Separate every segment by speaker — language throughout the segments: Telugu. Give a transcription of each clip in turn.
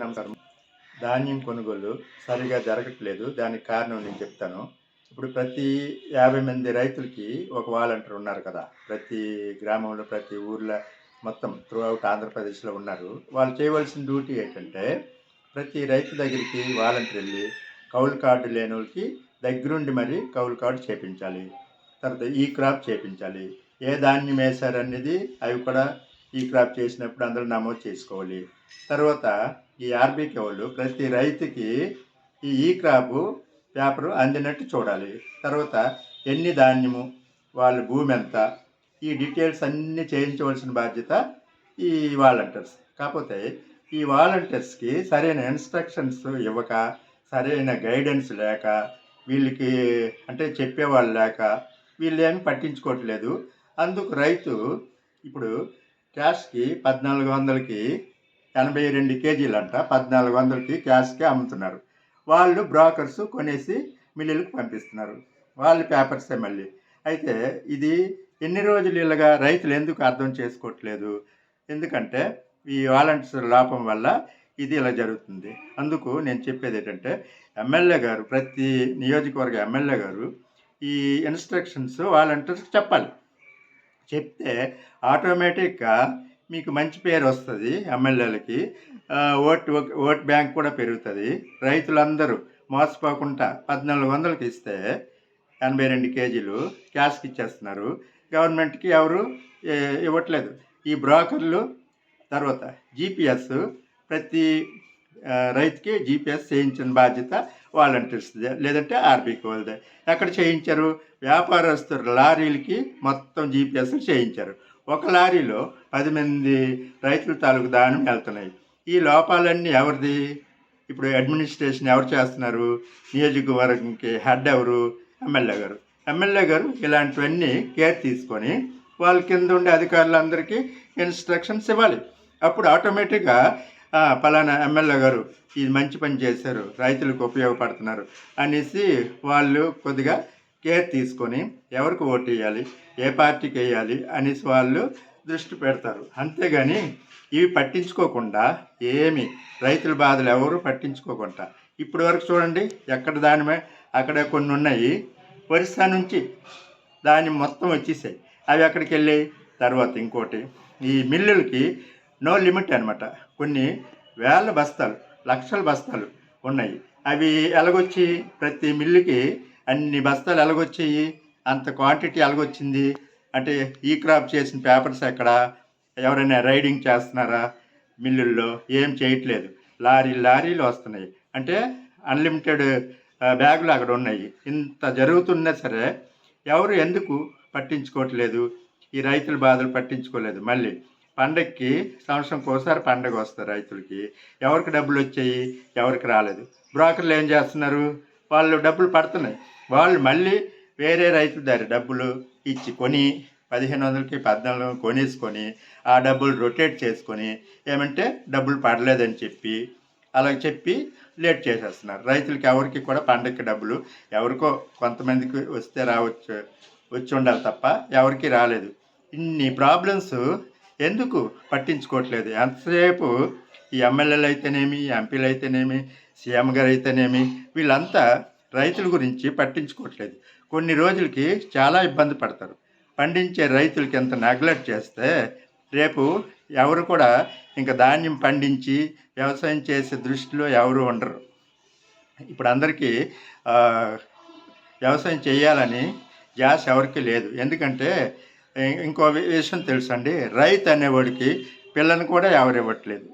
Speaker 1: నమస్కారం ధాన్యం కొనుగోలు సరిగా జరగట్లేదు. దానికి కారణం నేను చెప్తాను. ఇప్పుడు ప్రతి యాభై మంది రైతులకి ఒక వాలంటీర్ ఉన్నారు కదా. ప్రతి గ్రామంలో ప్రతి ఊర్లో మొత్తం త్రూ అవుట్ ఆంధ్రప్రదేశ్లో ఉన్నారు. వాళ్ళు చేయవలసిన డ్యూటీ ఏంటంటే ప్రతి రైతు దగ్గరికి వాలంటీర్ వెళ్ళి కౌలు కార్డు లేని వాళ్ళకి దగ్గరుండి మరి కౌలు కార్డు చేపించాలి. తర్వాత ఈ క్రాప్ చేపించాలి. ఏ ధాన్యం వేశారనేది అవి కూడా ఈ క్రాప్ చేసినప్పుడు అందులో నమోదు చేసుకోవాలి. తర్వాత ఈ ఆర్బీకే వాళ్ళు ప్రతి రైతుకి ఈ ఈ క్రాప్ పేపరు అందినట్టు చూడాలి. తర్వాత ఎన్ని ధాన్యము వాళ్ళ భూమి ఎంత ఈ డీటెయిల్స్ అన్నీ చేయించవలసిన బాధ్యత ఈ వాలంటీర్స్. కాకపోతే ఈ వాలంటీర్స్కి సరైన ఇన్స్ట్రక్షన్స్ ఇవ్వక సరైన గైడెన్స్ లేక వీళ్ళకి అంటే చెప్పేవాళ్ళు లేక వీళ్ళు ఏమి పట్టించుకోవట్లేదు. అందుకు రైతు ఇప్పుడు క్యాష్కి పద్నాలుగు వందలకి ఎనభై రెండు కేజీలు అంట పద్నాలుగు వందలకి క్యాష్కి అమ్ముతున్నారు. వాళ్ళు బ్రోకర్స్ కొనేసి మిల్లులకు పంపిస్తున్నారు. వాళ్ళ పేపర్సే మళ్ళీ. అయితే ఇది ఎన్ని రోజులు ఇలాగా రైతులు ఎందుకు అర్థం చేసుకోవట్లేదు? ఎందుకంటే ఈ వాలంటీర్స్ లోపం వల్ల ఇది ఇలా జరుగుతుంది. అందుకు నేను చెప్పేది ఏంటంటే ఎమ్మెల్యే గారు ప్రతి నియోజకవర్గ ఎమ్మెల్యే గారు ఈ ఇన్స్ట్రక్షన్స్ వాలంటీర్స్కి చెప్పాలి. చెప్తే ఆటోమేటిక్గా మీకు మంచి పేరు వస్తుంది ఎమ్మెల్యేలకి. ఓట్ ఓట్ బ్యాంక్ కూడా పెరుగుతుంది. రైతులందరూ మోసపోకుండా పద్నాలుగు వందలకి ఇస్తే ఎనభై రెండు కేజీలు క్యాష్కి ఇచ్చేస్తున్నారు. గవర్నమెంట్కి ఎవరు ఇవ్వట్లేదు. ఈ బ్రోకర్లు తర్వాత జీపీఎస్ ప్రతి రైతుకి జీపీఎస్ చేయించిన బాధ్యత వాలంటీర్స్దే లేదంటే ఆర్బీకి వాళ్ళదే. ఎక్కడ చేయించారు? వ్యాపారస్తులు లారీలకి మొత్తం జీపీఎస్ చేయించారు. ఒక లారీలో పది మంది రైతుల తాలూకు దానం వెళ్తున్నాయి. ఈ లోపాలన్నీ ఎవరిది? ఇప్పుడు అడ్మినిస్ట్రేషన్ ఎవరు చేస్తున్నారు? నియోజకవర్గంకి హెడ్ ఎవరు? ఎమ్మెల్యే గారు. ఎమ్మెల్యే గారు ఇలాంటివన్నీ కేర్ తీసుకొని వాళ్ళ కింద ఉండే అధికారులందరికీ ఇన్స్ట్రక్షన్స్ ఇవ్వాలి. అప్పుడు ఆటోమేటిక్గా పలానా ఎమ్మెల్యే గారు ఇది మంచి పని చేశారు రైతులకు ఉపయోగపడుతున్నారు అనేసి వాళ్ళు కొద్దిగా కేర్ తీసుకొని ఎవరికి ఓటు వేయాలి ఏ పార్టీకి వేయాలి అనేసి వాళ్ళు దృష్టి పెడతారు. అంతేగాని ఇవి పట్టించుకోకుండా ఏమి రైతుల బాధలు ఎవరు పట్టించుకోకుండా. ఇప్పటి వరకు చూడండి ఎక్కడ దానిమే అక్కడ కొన్ని ఉన్నాయి. ఒరిస్సా నుంచి దాని మొత్తం వచ్చేసాయి. అవి ఎక్కడికి వెళ్ళాయి తర్వాత ఇంకోటి ఈ మిల్లులకి నో లిమిట్ అనమాట కొన్ని వేల బస్తాలు లక్షల బస్తాలు ఉన్నాయి. అవి ఎలాగొచ్చి? ప్రతి మిల్లుకి అన్ని బస్తాలు ఎలాగొచ్చాయి? అంత క్వాంటిటీ ఎలాగొచ్చింది? అంటే ఈ క్రాప్ చేసిన పేపర్స్ ఎక్కడ? ఎవరైనా రైడింగ్ చేస్తున్నారా మిల్లుల్లో? ఏం చేయట్లేదు. లారీ లారీలు వస్తున్నాయి. అంటే అన్లిమిటెడ్ బ్యాగులు అక్కడ ఉన్నాయి. ఇంత జరుగుతున్నా సరే ఎవరు ఎందుకు పట్టించుకోవట్లేదు? ఈ రైతుల బాధలు పట్టించుకోలేదు. మళ్ళీ పండగకి సంవత్సరం ఒకసారి పండగ వస్తారు రైతులకి. ఎవరికి డబ్బులు వచ్చాయి? ఎవరికి రాలేదు. బ్రోకర్లు ఏం చేస్తున్నారు? వాళ్ళు డబ్బులు పడుతున్నాయి. వాళ్ళు మళ్ళీ వేరే రైతుల దగ్గర డబ్బులు ఇచ్చి కొని పదిహేను వందలకి పద్నాలుగు కొనేసుకొని ఆ డబ్బులు రొటేట్ చేసుకొని ఏమంటే డబ్బులు పడలేదని చెప్పి అలా చెప్పి లేట్ చేసేస్తున్నారు. రైతులకి ఎవరికి కూడా పండగకి డబ్బులు ఎవరికో కొంతమందికి వస్తే రావచ్చు వచ్చి ఉండాలి తప్ప ఎవరికి రాలేదు. ఇన్ని ప్రాబ్లమ్స్ ఎందుకు పట్టించుకోవట్లేదు? ఎంతసేపు ఈ ఎమ్మెల్యేలు అయితేనేమి ఎంపీలు అయితేనేమి సీఎం గారు అయితేనేమి వీళ్ళంతా రైతుల గురించి పట్టించుకోవట్లేదు. కొన్ని రోజులకి చాలా ఇబ్బంది పడతారు. పండించే రైతులకి ఎంత నెగ్లెక్ట్ చేస్తే రేపు ఎవరు కూడా ఇంకా ధాన్యం పండించి వ్యవసాయం చేసే దృష్టిలో ఎవరు ఉండరు. ఇప్పుడు అందరికీ వ్యవసాయం చేయాలని జాస్ ఎవరికి లేదు. ఎందుకంటే ఇంకో విషయం తెలుసండి రైతు అనేవాడికి పిల్లని కూడా ఎవరు ఇవ్వట్లేదు.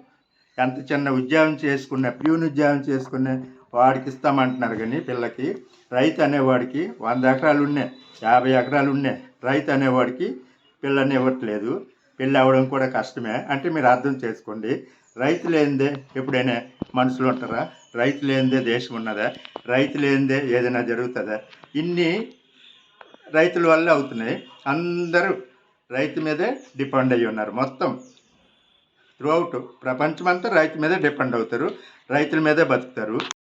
Speaker 1: ఎంత చిన్న ఉద్యోగం చేసుకున్న ప్యూన్ ఉద్యోగం చేసుకునే వాడికి ఇస్తామంటున్నారు కానీ పిల్లకి రైతు అనేవాడికి వంద ఎకరాలు ఉన్నాయి యాభై ఎకరాలు ఉన్నాయి రైతు అనేవాడికి పిల్లని ఇవ్వట్లేదు పెళ్ళి అవ్వడం కూడా కష్టమే. అంటే మీరు అర్థం చేసుకోండి రైతు లేనిదే ఎప్పుడైనా మనుషులు ఉంటారా? రైతు లేనిదే దేశం ఉన్నదా? రైతు లేనిదే ఏదైనా జరుగుతుందా? ఇన్ని రైతుల వల్ల అవుతున్నాయి. అందరూ రైతు మీదే డిపెండ్ అయ్యి ఉన్నారు మొత్తం. త్రూఅవుట్ ప్రపంచమంతా రైతు మీదే డిపెండ్ అవుతారు. రైతుల మీదే బతుకుతారు.